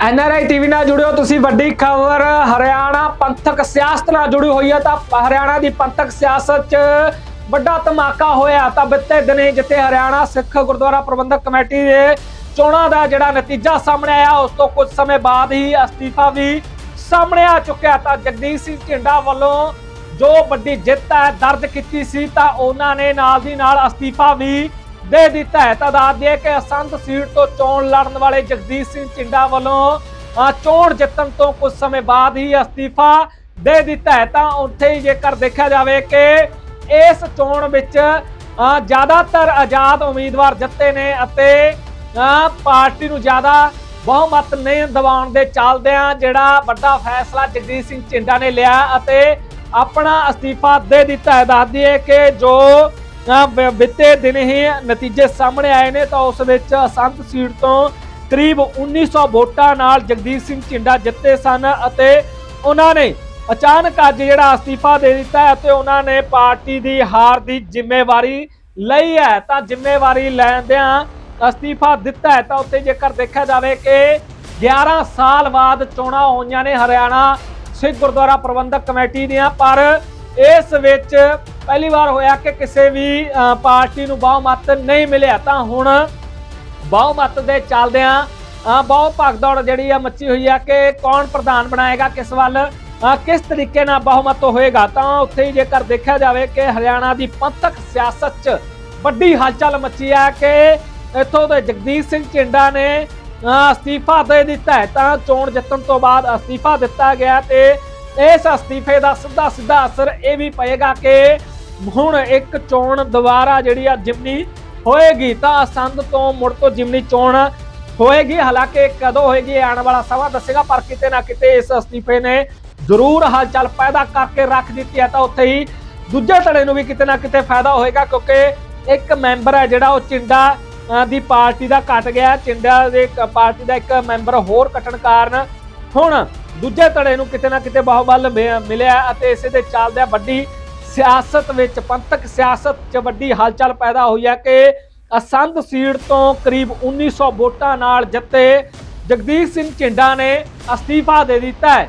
NRI TV ਨਾਲ ਜੁੜਿਓ ਤੁਸੀਂ ਵੱਡੀ ਖਬਰ, ਹਰਿਆਣਾ ਪੰਥਕ ਸਿਆਸਤ ਨਾਲ ਜੁੜੀ ਹੋਈ ਹੈ ਤਾਂ ਹਰਿਆਣਾ ਦੀ ਪੰਥਕ ਸਿਆਸਤ 'ਚ ਵੱਡਾ ਧਮਾਕਾ ਹੋਇਆ ਤਾਂ ਬਿੱਤੇ ਦਿਨੇ ਜਿੱਥੇ ਹਰਿਆਣਾ ਸਿੱਖ ਗੁਰਦੁਆਰਾ ਪ੍ਰਬੰਧਕ ਕਮੇਟੀ ਦੇ ਚੋਣਾਂ ਦਾ ਜਿਹੜਾ ਨਤੀਜਾ ਸਾਹਮਣੇ ਆਇਆ, ਉਸ ਤੋਂ ਕੁਝ ਸਮੇਂ ਬਾਅਦ ਹੀ ਅਸਤੀਫਾ ਵੀ ਸਾਹਮਣੇ ਆ ਚੁੱਕਿਆ ਤਾਂ ਜਗਦੀਸ਼ ਸਿੰਘ ਝਿੰਡਾ ਵੱਲੋਂ ਜੋ ਵੱਡੀ ਜਿੱਤ ਹੈ ਦਰਜ ਕੀਤੀ ਸੀ ਤਾਂ ਉਹਨਾਂ ਨੇ ਨਾਲ ਦੀ ਨਾਲ ਅਸਤੀਫਾ ਵੀ ਦੇ ਦਿੱਤਾ ਹੈ। ਤਾਂ ਦੱਸ ਦਈਏ ਕਿ ਅਸੰਤ ਸੀਟ ਤੋਂ ਚੋਣ ਲੜਨ ਵਾਲੇ ਜਗਦੀਸ਼ ਸਿੰਘ ਝਿੰਡਾ ਵੱਲੋਂ ਚੋਣ ਜਿੱਤਣ ਤੋਂ ਕੁਝ ਸਮੇਂ ਬਾਅਦ ਹੀ ਅਸਤੀਫਾ ਦੇ ਦਿੱਤਾ ਹੈ। ਤਾਂ ਉੱਥੇ ਹੀ ਜੇਕਰ ਦੇਖਿਆ ਜਾਵੇ ਕਿ ਇਸ ਚੋਣ ਵਿੱਚ ਜ਼ਿਆਦਾਤਰ ਆਜ਼ਾਦ ਉਮੀਦਵਾਰ ਜਿੱਤੇ ਨੇ ਅਤੇ ਪਾਰਟੀ ਨੂੰ ਜ਼ਿਆਦਾ ਬਹੁਮਤ ਨਹੀਂ ਦਿਵਾਉਣ ਦੇ ਚੱਲਦਿਆਂ ਜਿਹੜਾ ਵੱਡਾ ਫੈਸਲਾ ਜਗਦੀਸ਼ ਸਿੰਘ ਝਿੰਡਾ ਨੇ ਲਿਆ ਅਤੇ ਆਪਣਾ ਅਸਤੀਫਾ ਦੇ ਦਿੱਤਾ ਹੈ। ਦੱਸ ਦਈਏ ਕਿ ਜੋ ਬੀਤੇ ਦਿਨ ਹੀ ਨਤੀਜੇ ਸਾਹਮਣੇ ਆਏ ਨੇ ਤਾਂ ਉਸ ਵਿੱਚ ਅਸੰਤ ਸੀਟ ਤੋਂ ਕਰੀਬ 1900 ਵੋਟਾਂ ਨਾਲ ਜਗਦੀਸ਼ ਸਿੰਘ ਝਿੰਡਾ ਜਿੱਤੇ ਸਨ ਅਤੇ ਉਹਨਾਂ ਨੇ ਅਚਾਨਕ ਅੱਜ ਜਿਹੜਾ ਅਸਤੀਫਾ ਦੇ ਦਿੱਤਾ ਅਤੇ ਉਹਨਾਂ ਨੇ ਪਾਰਟੀ ਦੀ ਹਾਰ ਦੀ ਜ਼ਿੰਮੇਵਾਰੀ ਲਈ ਹੈ। ਤਾਂ ਜ਼ਿੰਮੇਵਾਰੀ ਲੈਂਦਿਆਂ ਅਸਤੀਫਾ ਦਿੱਤਾ ਹੈ। ਤਾਂ ਉੱਤੇ ਜੇਕਰ ਦੇਖਿਆ ਜਾਵੇ ਕਿ 11 ਸਾਲ ਬਾਅਦ ਚੋਣਾਂ ਹੋਈਆਂ ਨੇ ਹਰਿਆਣਾ ਸਿੱਖ ਗੁਰਦੁਆਰਾ ਪ੍ਰਬੰਧਕ ਕਮੇਟੀ ਦੀਆਂ, ਪਰ ਇਸ ਵਿੱਚ ਪਹਿਲੀ ਵਾਰ ਹੋਇਆ ਕਿ ਕਿਸੇ ਵੀ ਪਾਰਟੀ ਨੂੰ ਬਹੁਮਤ ਨਹੀਂ ਮਿਲਿਆ ਤਾਂ ਹੁਣ ਬਹੁਮਤ ਦੇ ਚੱਲਦਿਆਂ ਅ, ਬਹੁਤ ਭਗਦੌੜ ਜਿਹੜੀ ਆ ਮੱਚੀ ਹੋਈ ਆ ਕਿ ਕੌਣ ਪ੍ਰਧਾਨ ਬਣਾਏਗਾ ਕਿਸ ਵੱਲ ਕਿਸ ਤਰੀਕੇ ਨਾਲ ਬਹੁਮਤ ਹੋਏਗਾ ਤਾਂ ਉੱਥੇ ਹੀ ਜੇਕਰ ਦੇਖਿਆ ਜਾਵੇ ਕਿ ਹਰਿਆਣਾ ਦੀ ਪੰਥਕ ਸਿਆਸਤ 'ਚ ਵੱਡੀ ਹਲਚਲ ਮੱਚੀ ਆ ਕਿ ਇੱਥੋਂ ਦੇ ਜਗਦੀਸ਼ ਸਿੰਘ ਝਿੰਡਾ ਨੇ ਅਸਤੀਫਾ ਦੇ ਦਿੱਤਾ ਹੈ ਤਾਂ ਚੋਣ ਜਿੱਤਣ ਤੋਂ ਬਾਅਦ ਅਸਤੀਫਾ ਦਿੱਤਾ ਗਿਆ ਤੇ ਇਸ ਅਸਤੀਫੇ ਦਾ ਸਿੱਧਾ ਸਿੱਧਾ ਅਸਰ ਇਹ ਵੀ ਪਏਗਾ ਕਿ ਹੁਣ ਇੱਕ ਚੋਣ ਦੁਬਾਰਾ ਜਿਹੜੀ ਆ ਜਿਮਨੀ ਹੋਏਗੀ ਤਾਂ ਸੰਦ ਤੋਂ ਮੁੜ ਤੋਂ ਜਿਮਨੀ ਚੋਣ ਹੋਏਗੀ। ਹਾਲਾਂਕਿ ਕਦੋਂ ਹੋਏਗੀ ਆਉਣ ਵਾਲਾ ਸਮਾਂ ਦੱਸੇਗਾ, ਪਰ ਕਿਤੇ ਨਾ ਕਿਤੇ ਇਸ ਅਸਤੀਫੇ ਨੇ ਜ਼ਰੂਰ ਹਲਚਲ ਪੈਦਾ ਕਰਕੇ ਰੱਖ ਦਿੱਤੀ ਹੈ ਤਾਂ ਉੱਥੇ ਹੀ ਦੂਜੇ ਧੜੇ ਨੂੰ ਵੀ ਕਿਤੇ ਨਾ ਕਿਤੇ ਫਾਇਦਾ ਹੋਏਗਾ, ਕਿਉਂਕਿ ਇੱਕ ਮੈਂਬਰ ਹੈ ਜਿਹੜਾ ਉਹ ਚਿੰਡਾ ਦੀ ਪਾਰਟੀ ਦਾ ਘਟ ਗਿਆ। ਚਿੰਡਾ ਦੇ ਪਾਰਟੀ ਦਾ ਇੱਕ ਮੈਂਬਰ ਹੋਰ ਕੱਟਣ ਕਾਰਨ ਹੁਣ ਦੂਜੇ ਧੜੇ ਨੂੰ ਕਿਤੇ ਨਾ ਕਿਤੇ ਬਾਹਬਲ ਮਿਲਿਆ ਅਤੇ ਇਸੇ ਦੇ ਚੱਲਦਿਆਂ ਵੱਡੀ ਸਿਆਸਤ ਵਿੱਚ, ਪੰਥਕ ਸਿਆਸਤ 'ਚ ਵੱਡੀ ਹਲਚਲ ਪੈਦਾ ਹੋਈ ਹੈ ਕਿ ਅਸੰਧ ਸੀਟ ਤੋਂ ਕਰੀਬ 1900 ਵੋਟਾਂ ਨਾਲ ਜਿੱਤੇ ਜਗਦੀਸ਼ ਸਿੰਘ ਝਿੰਡਾ ਨੇ ਅਸਤੀਫਾ ਦੇ ਦਿੱਤਾ ਹੈ।